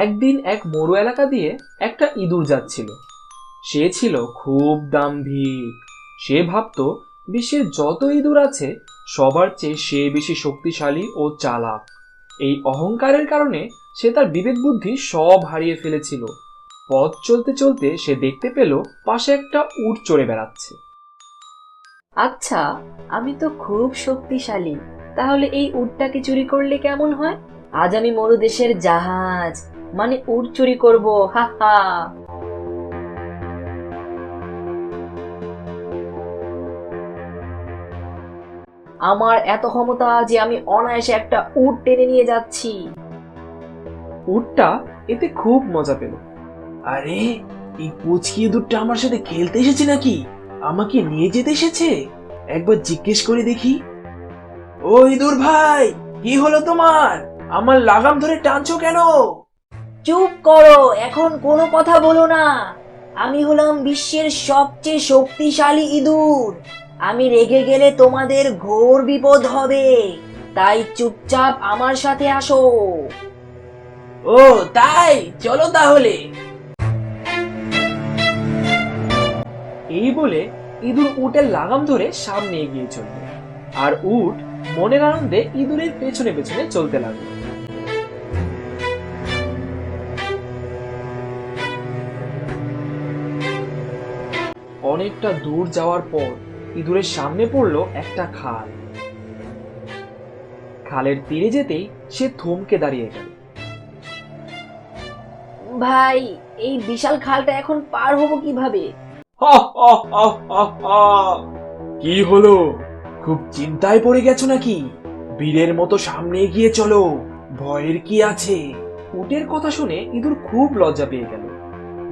একদিন এক মরু এলাকা দিয়ে একটা ইঁদুর যাচ্ছিল। সে ছিল খুব দাম্ভিক। সে ভাবতো, বিশ্বের যত ইঁদুর আছে, সবার চেয়ে সে বেশি শক্তিশালী ও চালাক। এই অহংকারের কারণে সে তার বিবেক বুদ্ধি সব হারিয়ে ফেলেছিল। পথ চলতে চলতে সে দেখতে পেল, পাশে একটা উট চড়ে বেড়াচ্ছে। আচ্ছা আমি তো খুব শক্তিশালী। তাহলে এই উটটাকে চুরি করলে কেমন হয়? আজ আমি মরুদেশের জাহাজ মানে উট চুরি করব, হা হা। আমার এত ক্ষমতা যে আমি অনায়াসে একটা উট টেনে নিয়ে যাচ্ছি। উটটা? এতে খুব মজা পেল। আরে, এই পুচকি ইঁদুরটা আমার সাথে খেলতে এসেছে নাকি? আমাকে নিয়ে যেতে এসেছে? একবার জিজ্ঞেস করে দেখি। ও ইঁদুর ভাই, কি হলো তোমার? আমার লাগাম ধরে টানছো কেন? চুপ করো, এখন কোনো কথা বলো না। আমি হলাম বিশ্বের সবচেয়ে শক্তিশালী ইঁদুর। আমি রেগে গেলে তোমাদের ঘোর বিপদ হবে। তাই চুপচাপ আমার সাথে আসো। ও, তাই? চলো তাহলে। এই বলে ইঁদুর উটের লাগাম ধরে সামনে এগিয়ে চলল। আর উট মনের আনন্দে ইঁদুরের পেছনে পেছনে চলতে লাগল। অনেকটা দূর যাওয়ার পর ইঁদুরের সামনে পড়ল একটা খাল। খালের তীরে যেতেই সে থমকে দাঁড়িয়ে গেল। ভাই এই বিশাল খালটা এখন পার হব কীভাবে? কি হলো? খুব চিন্তায় পড়ে গেছো নাকি? বীরের মতো সামনে এগিয়ে চলো ভয়ের কি আছে? উটের কথা শুনে ইঁদুর খুব লজ্জা পেয়ে গেল।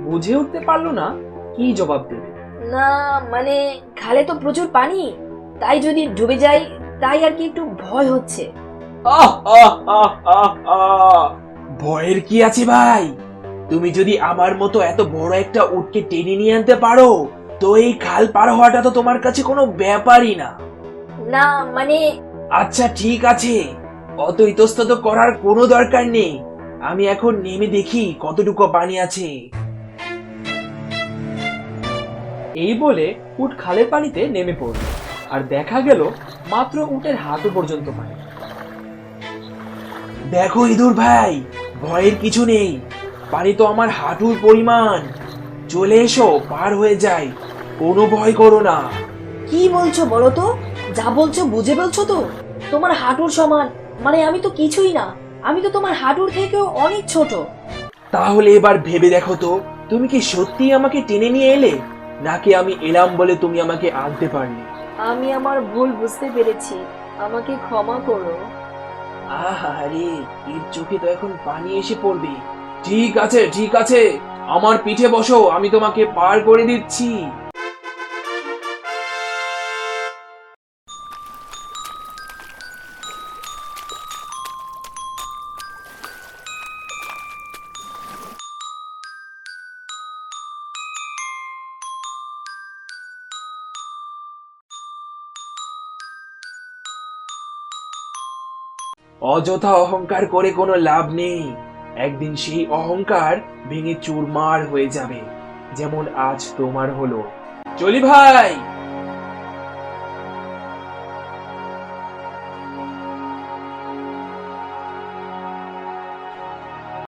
বুঝে উঠতে পারল না কি জবাব দেবে। না মানে খালে তো প্রচুর পানি। তাই যদি ডুবে যাই তাই আর কি একটু ভয় হচ্ছে। ভয়ের কি আছে ভাই? তুমি যদি আমার মতো এত বড় একটা উটকে টেনে নিয়ে আনতে পারো তো এই খাল পার হওয়াটা তো তোমার কাছে কোনো ব্যাপারই না। না মানে আচ্ছা ঠিক আছে। অত ইতস্তত করার কোনো দরকার নেই। আমি এখন নেমে দেখি কতটুকু পানি আছে। এই বলে উট খালের পানিতে নেমে পড়ল। আর দেখা গেল মাত্র উটের হাঁটু পর্যন্ত পানি। দেখো ইঁদুর ভাই ভয়ের কিছু নেই। পানি তো আমার হাঁটুর পরিমাণ। চলে এসো পার হয়ে যায় কোনো ভয় করো না। কি বলছো বলো তো? যা বলছো বুঝে বলছো তো? তোমার হাঁটুর সমান মানে আমি তো কিছুই না। আমি তো তোমার হাঁটুর থেকেও অনেক ছোট। তাহলে এবার ভেবে দেখো তো তুমি কি সত্যি আমাকে টেনে নিয়ে এলে? নাকি আমি এলাম বলে তুমি আমাকে আনতে পারলে? আমি আমার ভুল বুঝতে পেরেছি। আমাকে ক্ষমা করো। আহারে এর চোখে তো এখন পানি এসে পড়বে। ঠিক আছে ঠিক আছে। আমার পিঠে বসো আমি তোমাকে পার করে দিচ্ছি। অযথা অহংকার করে কোনো লাভ নেই। একদিন সেই অহংকার ভেঙে চুরমার হয়ে যাবে, যেমন আজ তোমার হলো। চলি ভাই!